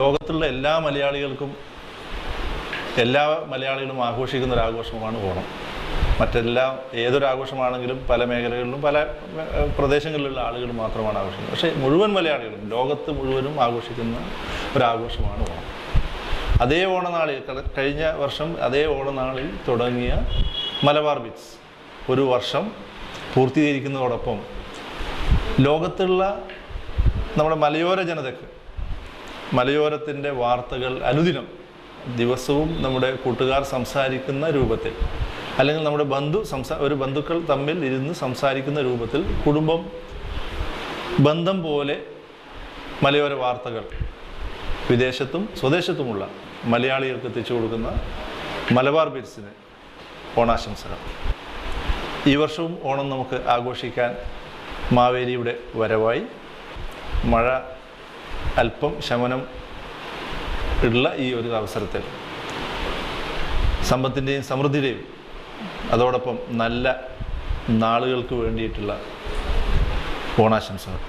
ലോകത്തുള്ള എല്ലാ മലയാളികൾക്കും എല്ലാ മലയാളികളും ആഘോഷിക്കുന്ന ഒരു ആഘോഷമാണ് ഓണം. മറ്റെല്ലാം ഏതൊരാഘോഷമാണെങ്കിലും പല മേഖലകളിലും പല പ്രദേശങ്ങളിലുള്ള ആളുകൾ മാത്രമാണ് ആഘോഷിക്കുന്നത്. പക്ഷേ മുഴുവൻ മലയാളികളും ലോകത്ത് മുഴുവനും ആഘോഷിക്കുന്ന ഒരാഘോഷമാണ് ഓണം. അതേ ഓണനാളിൽ കഴിഞ്ഞ വർഷം അതേ ഓണനാളിൽ തുടങ്ങിയ മലബാർ ബിറ്റ്സ് ഒരു വർഷം പൂർത്തീകരിക്കുന്നതോടൊപ്പം ലോകത്തുള്ള നമ്മുടെ മലയോര ജനതയ്ക്ക് മലയോരത്തിന്റെ വാർത്തകൾ അനുദിനം ദിവസവും നമ്മുടെ കൂട്ടുകാർ സംസാരിക്കുന്ന രൂപത്തിൽ അല്ലെങ്കിൽ നമ്മുടെ ബന്ധു സംസാ ഒരു ബന്ധുക്കൾ തമ്മിൽ ഇരുന്ന് സംസാരിക്കുന്ന രൂപത്തിൽ കുടുംബം ബന്ധം പോലെ മലയോര വാർത്തകൾ വിദേശത്തും സ്വദേശത്തുമുള്ള മലയാളികൾക്ക് എത്തിച്ചു കൊടുക്കുന്ന മലബാർ ബിറ്റ്സിന് ഓണാശംസകൾ. ഈ വർഷവും ഓണം നമുക്ക് ആഘോഷിക്കാൻ മാവേലിയുടെ വരവായി മഴ അല്പം ശമനം ഉള്ള ഈ ഒരു അവസരത്തിൽ സമ്പത്തിന്റെയും സമൃദ്ധിയുടെയും അതോടൊപ്പം നല്ല നാളുകൾക്ക് വേണ്ടിയിട്ടുള്ള ഓണാശംസകൾ.